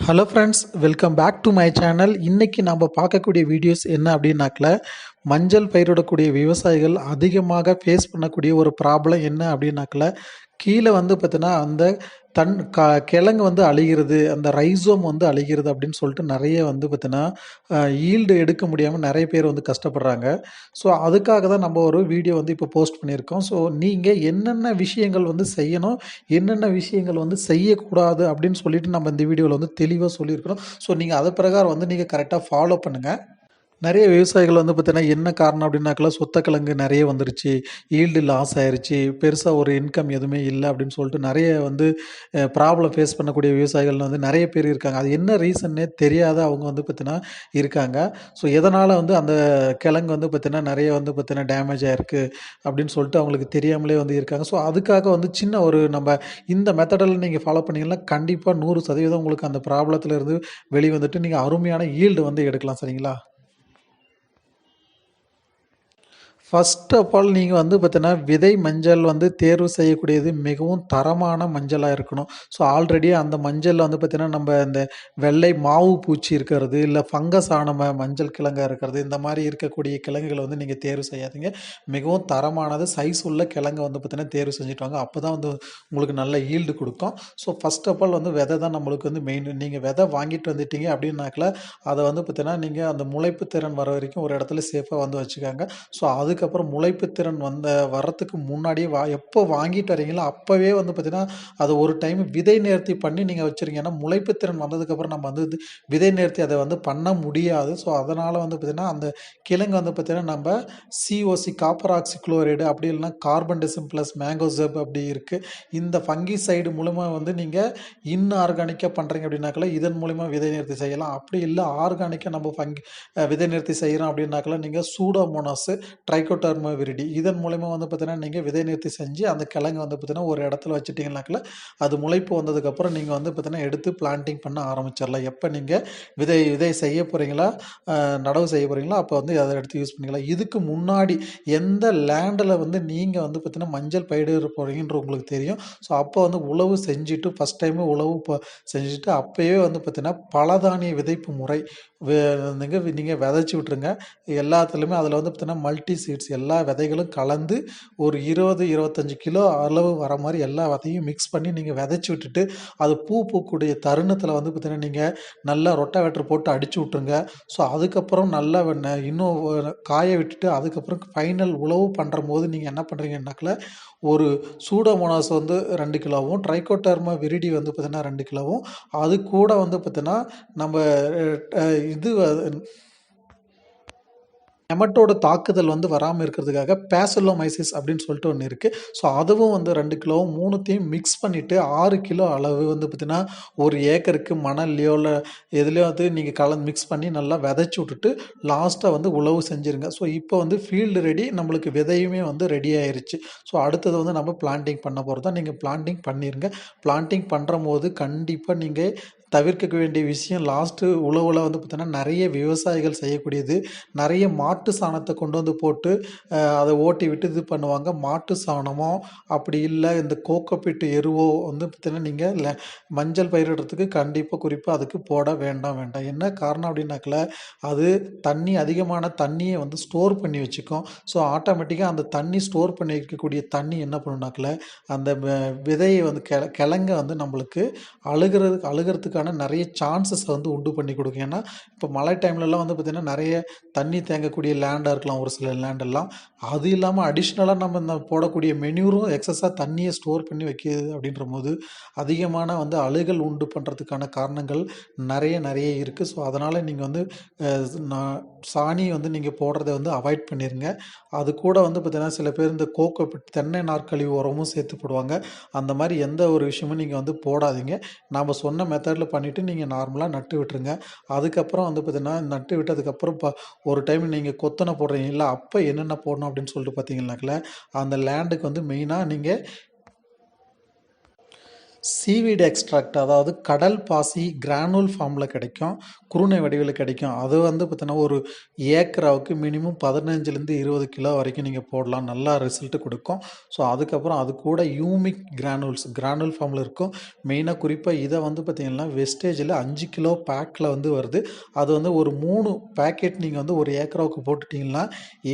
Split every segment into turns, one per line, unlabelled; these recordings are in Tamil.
Hello friends welcome back to my channel இன்றைக்கி நம்ம பார்க்கக்கூடிய வீடியோஸ் என்ன அப்படின்னாக்கல மஞ்சள் பயிரிடக்கூடிய விவசாயிகள் அதிகமாக ஃபேஸ் பண்ணக்கூடிய ஒரு ப்ராப்ளம் என்ன அப்படின்னாக்கல கீழே வந்து பார்த்தீங்கன்னா அந்த தன் க கிழங்கு வந்து அழிகிறது அந்த ரைசோம் வந்து அழிகிறது அப்படின்னு சொல்லிட்டு நிறைய வந்து பார்த்தீங்கன்னா ஈல்டு எடுக்க முடியாமல் நிறைய பேர் வந்து கஷ்டப்படுறாங்க. ஸோ அதுக்காக தான் நம்ம ஒரு வீடியோ வந்து இப்போ போஸ்ட் பண்ணியிருக்கோம். ஸோ நீங்கள் என்னென்ன விஷயங்கள் வந்து செய்யணும் என்னென்ன விஷயங்கள் வந்து செய்யக்கூடாது அப்படின்னு சொல்லிட்டு நம்ம இந்த வீடியோவில் வந்து தெளிவாக சொல்லியிருக்கிறோம். ஸோ நீங்கள் அது பிரகாரம் வந்து நீங்கள் கரெக்டாக ஃபாலோ பண்ணுங்கள் நிறைய விவசாயிகள் வந்து பார்த்தீங்கன்னா என்ன காரணம் அப்படின்னாக்கெல்லாம் சொத்தக்கிழங்கு நிறைய வந்துருச்சு ஈல்டு லாஸ் ஆயிருச்சு பெருசாக ஒரு இன்கம் எதுவுமே இல்லை அப்படின்னு சொல்லிட்டு நிறைய வந்து ப்ராப்ளம் ஃபேஸ் பண்ணக்கூடிய விவசாயிகள் வந்து நிறைய பேர் இருக்காங்க. அது என்ன ரீசன்னே தெரியாத அவங்க வந்து பார்த்தீங்கன்னா இருக்காங்க. ஸோ எதனால் வந்து அந்த கிழங்கு வந்து பார்த்தீங்கன்னா நிறைய வந்து பார்த்தீங்கன்னா டேமேஜ் ஆயிருக்கு அப்படின்னு சொல்லிட்டு அவங்களுக்கு தெரியாமலே வந்து இருக்காங்க. ஸோ அதுக்காக வந்து சின்ன ஒரு நம்ம இந்த மெத்தடில் நீங்கள் ஃபாலோ பண்ணிங்கன்னா கண்டிப்பாக நூறு சதவீதம் உங்களுக்கு அந்த ப்ராப்ளத்தில் இருந்து வெளிவந்துட்டு நீங்கள் அருமையான ஈல்டு வந்து எடுக்கலாம் சரிங்களா? ஃபர்ஸ்ட் ஆஃப் ஆல் நீங்கள் வந்து பார்த்தீங்கன்னா விதை மஞ்சள் வந்து தேர்வு செய்யக்கூடியது மிகவும் தரமான மஞ்சளாக இருக்கணும். ஸோ ஆல்ரெடி அந்த மஞ்சளில் வந்து பார்த்தீங்கன்னா நம்ம இந்த வெள்ளை மாவு பூச்சி இருக்கிறது இல்லை ஃபங்கஸ் ஆன ம மஞ்சள் கிழங்காக இருக்கிறது இந்த மாதிரி இருக்கக்கூடிய கிழங்குகளை வந்து நீங்கள் தேர்வு செய்யாதீங்க. மிகவும் தரமானது சைஸ் உள்ள கிழங்கு வந்து பார்த்திங்கன்னா தேர்வு செஞ்சுட்டு வாங்க அப்போ தான் வந்து உங்களுக்கு நல்ல ஈல்டு கொடுக்கும். ஸோ ஃபஸ்ட் ஆஃப் ஆல் வந்து விதை தான் நம்மளுக்கு வந்து மெயின் நீங்கள் விதை வாங்கிட்டு வந்துட்டீங்க அப்படின்னாக்கல அதை வந்து பார்த்திங்கன்னா நீங்கள் அந்த முளைப்பு திறன் வர வரைக்கும் ஒரு இடத்துல சேஃபாக வந்து வச்சுக்காங்க. ஸோ அதுக்கு அதுக்கப்புறம் முளைப்பு திறன் வந்த வர்றதுக்கு முன்னாடியே வா எப்போ வாங்கிட்டு வரீங்களோ அப்போவே வந்து பார்த்திங்கன்னா அது ஒரு டைம் விதை நேர்த்தி பண்ணி நீங்கள் வச்சுருங்க ஏன்னா முளைப்பு திறன் வந்ததுக்கப்புறம் நம்ம வந்து விதை நேர்த்தி அதை வந்து பண்ண முடியாது. ஸோ அதனால் வந்து பார்த்திங்கன்னா அந்த கிழங்கு வந்து பார்த்திங்கன்னா நம்ம சிஓசி காப்பர் ஆக்சி குளோரைடு அப்படி இல்லைனா கார்பன் டிசம் ப்ளஸ் மேங்கோசப் அப்படி இருக்குது இந்த ஃபங்கி சைடு மூலமாக வந்து நீங்கள் இன் ஆர்கானிக்காக பண்ணுறீங்க அப்படின்னாக்கல இதன் மூலிமா விதை நிறுத்தி செய்யலாம். அப்படி இல்லை ஆர்கானிக்காக நம்ம ஃபங்கி விதை நிறுத்தி செய்கிறோம் அப்படின்னாக்கல நீங்கள் சூடோமோனாஸு ட்ரை ட்ரைகோடர்மா விரிடி. இதன் மூலயமா வந்து பார்த்தீங்கன்னா நீங்கள் விதை நிறுத்தி செஞ்சு அந்த கிழங்கு வந்து பார்த்தீங்கன்னா ஒரு இடத்துல வச்சுட்டிங்கனாக்கில் அது முளைப்பு வந்ததுக்கப்புறம் நீங்கள் வந்து பார்த்தீங்கன்னா எடுத்து பிளான்டிங் பண்ண ஆரம்பிச்சிடலாம். எப்போ நீங்கள் விதை விதை செய்ய போகிறீங்களா நடவு செய்ய போகிறீங்களா அப்போ வந்து அதை எடுத்து யூஸ் பண்ணிக்கலாம். இதுக்கு முன்னாடி எந்த லேண்டில் வந்து நீங்கள் வந்து பார்த்தீங்கன்னா மஞ்சள் பயிரிட போகிறீங்கன்ற உங்களுக்கு தெரியும். ஸோ அப்போ வந்து உழவு செஞ்சுட்டு ஃபஸ்ட் டைமு உழவு செஞ்சுட்டு அப்போயே வந்து பார்த்தீங்கன்னா பலதானிய விதைப்பு முறை நீங்கள் நீங்கள் விதைச்சி விட்ருங்க எல்லாத்துலேயுமே அதில் வந்து பார்த்தீங்கன்னா மல்டி சீட்ஸ் எல்லா விதைகளும் கலந்து ஒரு இருபது இருபத்தஞ்சி கிலோ அளவு வர மாதிரி எல்லா விதையும் மிக்ஸ் பண்ணி நீங்கள் விதைச்சி விட்டுட்டு அது பூ பூக்கூடிய தருணத்தில் வந்து பார்த்தீங்கன்னா நீங்கள் நல்லா ரொட்டாவேட்டர் போட்டு அடிச்சு விட்ருங்க ஸோ அதுக்கப்புறம் நல்லா இன்னும் காய விட்டுட்டு அதுக்கப்புறம் ஃபைனல் உழவு பண்ணுற போது நீங்கள் என்ன பண்ணுறீங்கன்னாக்கில் ஒரு சூடோமோனாஸ் வந்து ரெண்டு கிலோவும் ட்ரைகோட்டர்மா விரிடி வந்து பார்த்திங்கன்னா ரெண்டு கிலோவும் அது கூட வந்து பார்த்தீங்கன்னா நம்ம இது நெமட்டோட தாக்குதல் வந்து வராமல் இருக்கிறதுக்காக பேசலோமைசிஸ் அப்படின்னு சொல்லிட்டு ஒன்று இருக்குது ஸோ அதுவும் வந்து ரெண்டு கிலோ மூணுத்தையும் மிக்ஸ் பண்ணிவிட்டு ஆறு கிலோ அளவு வந்து பார்த்திங்கன்னா ஒரு ஏக்கருக்கு மணல்லையோ இல்லை எதுலேயோ வந்து நீங்கள் கலந்து மிக்ஸ் பண்ணி நல்லா விதைச்சி விட்டுட்டு லாஸ்ட்டாக வந்து உழவு செஞ்சுருங்க. ஸோ இப்போ வந்து ஃபீல்டு ரெடி நம்மளுக்கு விதையுமே வந்து ரெடி ஆயிருச்சு. ஸோ அடுத்தது வந்து நம்ம பிளான்டிங் பண்ண போகிறது தான் நீங்கள் பிளான்டிங் பண்ணிடுங்க பிளான்டிங் பண்ணுற போது கண்டிப்பாக நீங்கள் தவிர்க்க வேண்டிய விஷயம் லாஸ்ட்டு உழவில் வந்து பார்த்தோன்னா நிறைய விவசாயிகள் செய்யக்கூடியது. நிறைய மாட்டு சாணத்தை கொண்டு வந்து போட்டு அதை ஓட்டி விட்டு இது பண்ணுவாங்க. மாட்டு சாணமோ அப்படி இல்லை இந்த கோக்கோப்பிட்டு எருவோ வந்து பார்த்தீங்கன்னா நீங்கள் மஞ்சள் பயிரிடுறதுக்கு கண்டிப்பாக குறிப்பாக அதுக்கு போட வேண்டாம் வேண்டாம். என்ன காரணம் அப்படின்னாக்கல அது தண்ணி அதிகமான தண்ணியை வந்து ஸ்டோர் பண்ணி வச்சுக்கும். ஸோ ஆட்டோமேட்டிக்காக அந்த தண்ணி ஸ்டோர் பண்ணி வைக்கக்கூடிய தண்ணி என்ன பண்ணுனாக்கல அந்த விதையை வந்து கிழ கிழங்க வந்து நம்மளுக்கு அழுகிறது அழுகிறதுக்கு பண்ணுறதுக்கான நிறைய சான்சஸ் வந்து உண்டு பண்ணி கொடுக்கும். ஏன்னா இப்போ மழை டைம்லலாம் வந்து பார்த்திங்கன்னா நிறைய தண்ணி தேங்கக்கூடிய லேண்டாக இருக்கலாம் ஒரு சில லேண்டெல்லாம் அது இல்லாமல் அடிஷ்னலாக நம்ம இந்த போடக்கூடிய மெனியூரும் எக்ஸஸாக தண்ணியை ஸ்டோர் பண்ணி வைக்கிது அப்படின்ற போது அதிகமான வந்து அழுகல் உண்டு பண்ணுறதுக்கான காரணங்கள் நிறைய நிறைய இருக்குது ஸோ அதனால் நீங்கள் வந்து நான் சாணி வந்து நீங்கள் போடுறத வந்து அவாய்ட் பண்ணிடுங்க அது கூட வந்து பார்த்திங்கன்னா சில பேர் இந்த கோகோ தென்னை நாற்கழிவு உரமும் சேர்த்து போடுவாங்க. அந்த மாதிரி எந்த ஒரு விஷயமும் நீங்கள் வந்து போடாதீங்க. நாம் சொன்ன மெத்தடில் பண்ணிவிட்டு நீங்கள் நார்மலாக நட்டு விட்டுருங்க. அதுக்கப்புறம் வந்து பார்த்தீங்கன்னா நட்டு விட்டதுக்கப்புறம் இப்போ ஒரு டைம் நீங்கள் கொத்தனை போடுறீங்களா அப்போ என்னென்ன போடணும் அப்படின்னு சொல்லிட்டு பார்த்தீங்கன்னாக்கல அந்த லேண்டுக்கு வந்து மெயினாக நீங்கள் சீவீடு எக்ஸ்ட்ராக்ட் அதாவது கடல் பாசி கிரானுல் ஃபார்மில் கிடைக்கும் குருணை வடிவில் கிடைக்கும். அது வந்து பார்த்தீங்கன்னா ஒரு ஏக்கராவுக்கு மினிமம் பதினஞ்சுலேருந்து இருபது கிலோ வரைக்கும் நீங்கள் போடலாம். நல்லா ரிசல்ட்டு கொடுக்கும். ஸோ அதுக்கப்புறம் அது கூட யூமிக் கிரானுல்ஸ் கிரானுல் ஃபார்மில் இருக்கும். மெயினாக குறிப்பாக இதை வந்து பார்த்தீங்கன்னா வெஸ்டேஜில் அஞ்சு கிலோ பேக்கில் வந்து வருது. அது வந்து ஒரு மூணு பேக்கெட் நீங்கள் வந்து ஒரு ஏக்கராவுக்கு போட்டுட்டிங்கன்னா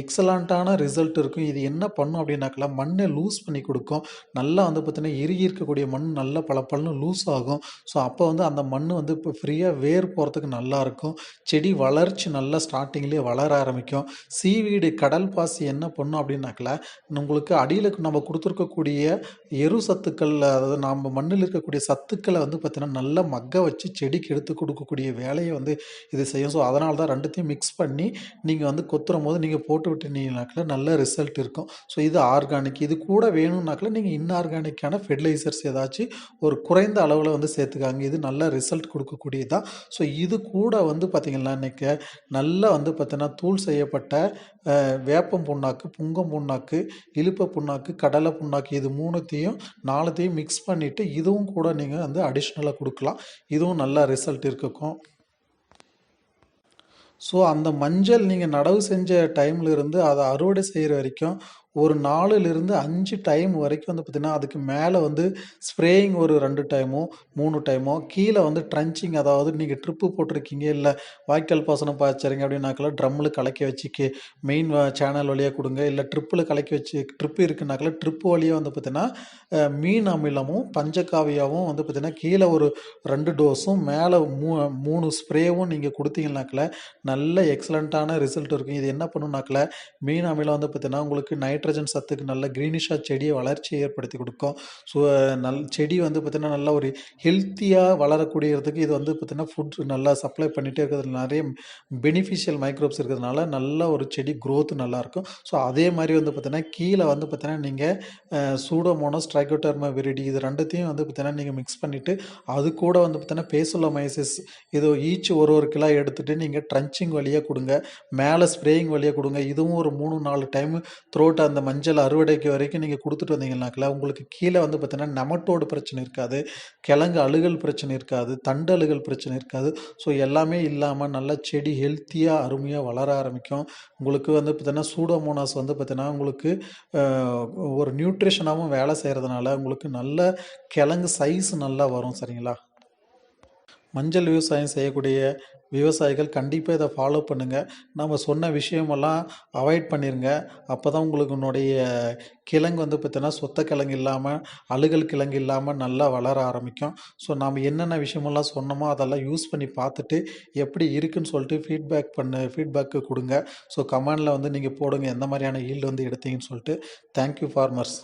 எக்ஸலண்ட்டான ரிசல்ட் இருக்கும். இது என்ன பண்ணும் அப்படின்னாக்கலாம் மண்ணை லூஸ் பண்ணி கொடுக்கும். நல்லா வந்து பார்த்தீங்கன்னா இறுகி இருக்கக்கூடிய மண் நல்லா நல்ல பளபளன்னு லூஸ் ஆகும். ஸோ அப்போ வந்து அந்த மண் வந்து இப்போ ஃப்ரீயாக வேர் போகிறதுக்கு நல்லாயிருக்கும் செடி வளர்ச்சி நல்லா ஸ்டார்டிங்லேயே வளர ஆரம்பிக்கும். சீவீடு கடல் பாசி என்ன பண்ணும் அப்படின்னாக்கல உங்களுக்கு அடியில் நம்ம கொடுத்துருக்கக்கூடிய எரு சத்துக்கள் அதாவது நம்ம மண்ணில் இருக்கக்கூடிய சத்துக்களை வந்து பார்த்திங்கன்னா நல்லா மக்க வச்சு செடிக்கு எடுத்து கொடுக்கக்கூடிய வேலையை வந்து இது செய்யும். ஸோ அதனால தான் ரெண்டுத்தையும் மிக்ஸ் பண்ணி நீங்கள் வந்து கொத்துறும் போது நீங்கள் போட்டு விட்டுனீங்கனாக்கில் நல்ல ரிசல்ட் இருக்கும். ஸோ இது ஆர்கானிக் இது கூட வேணும்னாக்கில் நீங்கள் இன்ஆர்கானிக்கான ஃபெர்டிலைசர்ஸ் ஏதாச்சும் ஒரு குறைந்த அளவில் வந்து சேர்த்துக்காங்க. இது நல்ல ரிசல்ட் கொடுக்கக்கூடியது. தான் ஸோ இது கூட வந்து பார்த்திங்கன்னா இன்றைக்கி நல்லா வந்து பார்த்தீங்கன்னா தூள் செய்யப்பட்ட வேப்பம் புண்ணாக்கு புங்கம் புண்ணாக்கு இலுப்பை புண்ணாக்கு கடலை புண்ணாக்கு இது மூணுத்தையும் நாலுத்தையும் மிக்ஸ் பண்ணிவிட்டு இதுவும் கூட நீங்கள் வந்து அடிஷ்னலாக கொடுக்கலாம். இதுவும் நல்ல ரிசல்ட் இருக்கும் ஸோ அந்த மஞ்சள் நீங்கள் நடவு செஞ்ச டைம்லேருந்து அதை அறுவடை செய்கிற வரைக்கும் ஒரு நாலுலேருந்து அஞ்சு டைம் வரைக்கும் வந்து பார்த்திங்கன்னா அதுக்கு மேலே வந்து ஸ்ப்ரேயிங் ஒரு ரெண்டு டைமோ மூணு டைமோ கீழே வந்து ட்ரன்ச்சிங் அதாவது நீங்கள் ட்ரிப்பு போட்டிருக்கீங்க இல்லை வாய்க்கால் பாசனம் பாய்ச்சறீங்க அப்படின்னாக்கல ட்ரம்மில் கலக்கி வச்சுக்கு மெயின் சேனல் வழியாக கொடுங்க இல்லை ட்ரிப்பில் கலக்கி வச்சு ட்ரிப்பு இருக்குனாக்கல ட்ரிப்பு வழியாக வந்து பார்த்திங்கன்னா மீன் அமிலமும் பஞ்சகாவியாவும் வந்து பார்த்திங்கன்னா கீழே ஒரு ரெண்டு டோஸும் மேலே மூ மூணு ஸ்ப்ரேவும் நீங்கள் கொடுத்தீங்கனாக்கில் நல்ல எக்ஸலண்ட்டான ரிசல்ட் இருக்கும். இது என்ன பண்ணுனாக்கில் மீன் அமிலம் வந்து பார்த்திங்கன்னா உங்களுக்கு நைட் நைட்ரஜன் சத்துக்கு நல்ல க்ரீனிஷாக செடியை வளர்ச்சியை ஏற்படுத்தி கொடுக்கும். ஸோ நல் செடி வந்து பார்த்திங்கன்னா நல்ல ஒரு ஹெல்த்தியாக வளரக்கூடியதுக்கு இது வந்து பார்த்திங்கன்னா ஃபுட் நல்லா சப்ளை பண்ணிகிட்டே இருக்கிறது நிறைய பெனிஃபிஷியல் மைக்ரோப்ஸ் இருக்கிறதுனால நல்ல ஒரு செடி க்ரோத் நல்லாயிருக்கும் ஸோ அதே மாதிரி வந்து பார்த்திங்கன்னா கீழே வந்து பார்த்திங்கன்னா நீங்கள் சூடோமோனோ ட்ரைகோட்டர்மா விரிடி இது ரெண்டுத்தையும் வந்து பார்த்திங்கன்னா நீங்கள் மிக்ஸ் பண்ணிவிட்டு அது கூட வந்து பார்த்திங்கன்னா பேசலோமைசிஸ் இது ஈச் ஒரு ஒரு கிலோ எடுத்துகிட்டு நீங்கள் ட்ரன்ச்சிங் வழியாக கொடுங்க. மேலே ஸ்ப்ரேயிங் வழியாக கொடுங்க. இதுவும் ஒரு மூணு நாலு டைம் த்ரோட் அந்த அந்த மஞ்சள் அறுவடைக்கு வரைக்கும் நீங்கள் கொடுத்துட்டு வந்தீங்கன்னாக்கல உங்களுக்கு கீழே வந்து பார்த்திங்கன்னா நெமட்டோடு பிரச்சனை இருக்காது. கிழங்கு அழுகல் பிரச்சனை இருக்காது. தண்டு அழுகல் பிரச்சனை இருக்காது. ஸோ எல்லாமே இல்லாமல் நல்லா செடி ஹெல்த்தியாக அருமையாக வளர ஆரம்பிக்கும். உங்களுக்கு வந்து பார்த்தீங்கன்னா சூடோமோனாஸ் வந்து பார்த்தீங்கன்னா உங்களுக்கு ஒரு நியூட்ரிஷனாகவும் வேலை செய்கிறதுனால உங்களுக்கு நல்ல கிழங்கு சைஸ் நல்லா வரும். சரிங்களா? மஞ்சள் விவசாயம் செய்யக்கூடிய விவசாயிகள் கண்டிப்பாக இதை ஃபாலோ பண்ணுங்கள் நம்ம சொன்ன விஷயமெல்லாம் அவாய்ட் பண்ணிடுங்க அப்போ தான் உங்களுக்கு உன்னுடைய கிழங்கு வந்து பார்த்தீங்கன்னா சொத்த கிழங்கு இல்லாமல் அழுகல் கிழங்கு இல்லாமல் நல்லா வளர ஆரம்பிக்கும். ஸோ நாம் என்னென்ன விஷயமெல்லாம் சொன்னோமோ அதெல்லாம் யூஸ் பண்ணி பார்த்துட்டு எப்படி இருக்குன்னு சொல்லிட்டு ஃபீட்பேக் பண்ணு ஃபீட்பேக்கு கொடுங்க. ஸோ கமெண்டில் வந்து நீங்கள் போடுங்க. எந்த மாதிரியான ஈல்டு வந்து எடுத்தீங்கன்னு சொல்லிட்டு. Thank you farmers